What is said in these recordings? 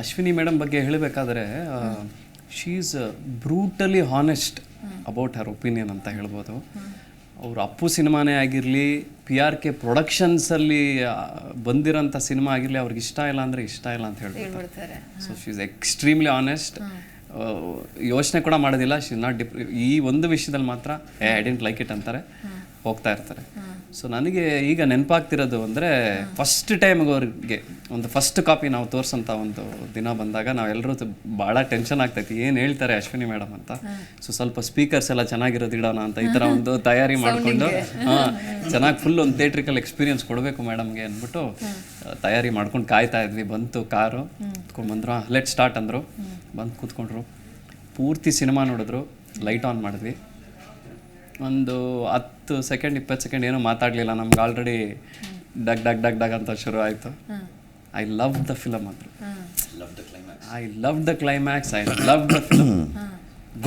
Ashwini madam ಬಗ್ಗೆ ಹೇಳಬೇಕಾದ್ರೆ she is brutally honest about her opinion ಅಂತ ಹೇಳ್ಬೋದು. ಅವ್ರ ಅಪ್ಪು ಸಿನಿಮಾನೇ ಆಗಿರಲಿ ಪಿ ಆರ್ ಕೆ ಪ್ರೊಡಕ್ಷನ್ಸಲ್ಲಿ ಬಂದಿರೋಂಥ ಸಿನಿಮಾ ಆಗಿರಲಿ ಅವ್ರಿಗೆ ಇಷ್ಟ ಇಲ್ಲ ಅಂದರೆ ಇಷ್ಟ ಇಲ್ಲ ಅಂತ ಹೇಳ್ಬೋದು ಹೇಳ್ಬಿಡ್ತಾರೆ. So she is extremely honest ಯೋಚನೆ ಕೂಡ ಮಾಡೋದಿಲ್ಲ. ಶಿ ನಾಟ್ ಡಿಪ್ ಈ ಒಂದು ವಿಷಯದಲ್ಲಿ ಮಾತ್ರ ಐ ಡೆಂಟ್ ಲೈಕ್ ಇಟ್ ಅಂತಾರೆ. ಹೋಗ್ತಾ ಇರ್ತಾರೆ. ಸೊ ನನಗೆ ಈಗ ನೆನಪಾಗ್ತಿರೋದು ಅಂದರೆ ಫಸ್ಟ್ ಟೈಮ್ ಅವ್ರಿಗೆ ಒಂದು ಫಸ್ಟ್ ಕಾಪಿ ನಾವು ತೋರಿಸೋಂಥ ಒಂದು ದಿನ ಬಂದಾಗ ನಾವೆಲ್ಲರೂ ಭಾಳ ಟೆನ್ಷನ್ ಆಗ್ತೈತಿ. ಏನು ಹೇಳ್ತಾರೆ ಅಶ್ವಿನಿ ಮೇಡಮ್ ಅಂತ? ಸೊ ಸ್ವಲ್ಪ ಸ್ಪೀಕರ್ಸ್ ಎಲ್ಲ ಚೆನ್ನಾಗಿರೋದು ಇಡೋಣ ಅಂತ ಈ ಥರ ಒಂದು ತಯಾರಿ ಮಾಡಿಕೊಂಡು ಹಾಂ ಚೆನ್ನಾಗಿ ಫುಲ್ ಒಂದು ಥಿಯೇಟ್ರಿಕಲ್ ಎಕ್ಸ್ಪೀರಿಯನ್ಸ್ ಕೊಡಬೇಕು ಮೇಡಮ್ಗೆ ಅಂದ್ಬಿಟ್ಟು ತಯಾರಿ ಮಾಡ್ಕೊಂಡು ಕಾಯ್ತಾ ಇದ್ವಿ. ಬಂತು ಕಾರು ಕುತ್ಕೊಂಡು ಬಂದ್ರು. ಲೆಟ್ ಸ್ಟಾರ್ಟ್ ಅಂದರು. ಬಂದು ಕೂತ್ಕೊಂಡ್ರು. ಪೂರ್ತಿ ಸಿನಿಮಾ ನೋಡಿದ್ರು. ಲೈಟ್ ಆನ್ ಮಾಡಿದ್ವಿ. ಒಂದು ಹತ್ತು ಸೆಕೆಂಡ್ ಇಪ್ಪತ್ತು ಸೆಕೆಂಡ್ ಏನೂ ಮಾತಾಡಲಿಲ್ಲ. ನಮ್ಗೆ ಆಲ್ರೆಡಿ ಡಗ್ ಡಗ್ ಡಗ್ ಡಗ್ ಅಂತ ಶುರು ಆಯಿತು. ಐ ಲವ್ ದ ಫಿಲಮ್ ಅಂದರು I love the climax I love the film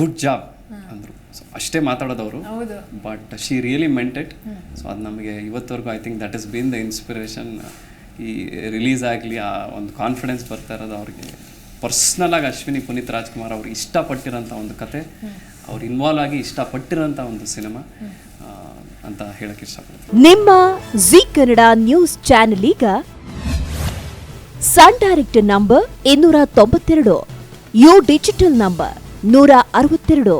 good job ಅಂದರು. ಸೊ ಅಷ್ಟೇ ಮಾತಾಡೋದವರು. ಹೌದು. But she really meant it so ಅದು ನಮಗೆ ಇವತ್ತವರೆಗೂ I think that is been the inspiration ಈ ರಿಲೀಸ್ ಆಗಲಿ ಆ ಒಂದು ಕಾನ್ಫಿಡೆನ್ಸ್ ಬರ್ತಾ ಇರೋದು ಅವ್ರಿಗೆ. ಪರ್ಸ್ನಲ್ ಆಗಿ ಅಶ್ವಿನಿ ಪುನೀತ್ ರಾಜ್ಕುಮಾರ್ ಅವ್ರಿಗೆ ಇಷ್ಟಪಟ್ಟಿರೋಂಥ ಒಂದು ಕತೆ. ಅವ್ರು ಇನ್ವಾಲ್ವ್ ಆಗಿ ಇಷ್ಟಪಟ್ಟಿರೋಂಥ ಒಂದು ಸಿನಿಮಾ ಅಂತ ಹೇಳಕ್ಕೆ ಇಷ್ಟಪಡ್ತೀನಿ. ನಿಮ್ಮ ಜಿ ಕನ್ನಡ ನ್ಯೂಸ್ ಚಾನೆಲ್ ಈಗ ಸನ್ ಡೈರೆಕ್ಟ್ ನಂಬರ್ ಇನ್ನೂರ ತೊಂಬತ್ತೆರಡು, ಯು ಡಿಜಿಟಲ್ ನಂಬರ್ ನೂರ ಅರವತ್ತೆರಡು,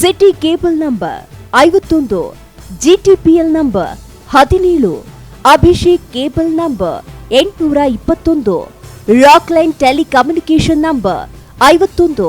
ಸಿಟಿ ಕೇಬಲ್ ನಂಬರ್ ಐವತ್ತೊಂದು, ಜಿಟಿಪಿಎಲ್ ನಂಬರ್ ಹದಿನೇಳು, ಅಭಿಷೇಕ್ ಕೇಬಲ್ ನಂಬರ್ ಎಂಟುನೂರ ಇಪ್ಪತ್ತೊಂದು, ರಾಕ್ಲೈನ್ ಟೆಲಿಕಮ್ಯುನಿಕೇಶನ್ ನಂಬರ್ ಐವತ್ತೊಂದು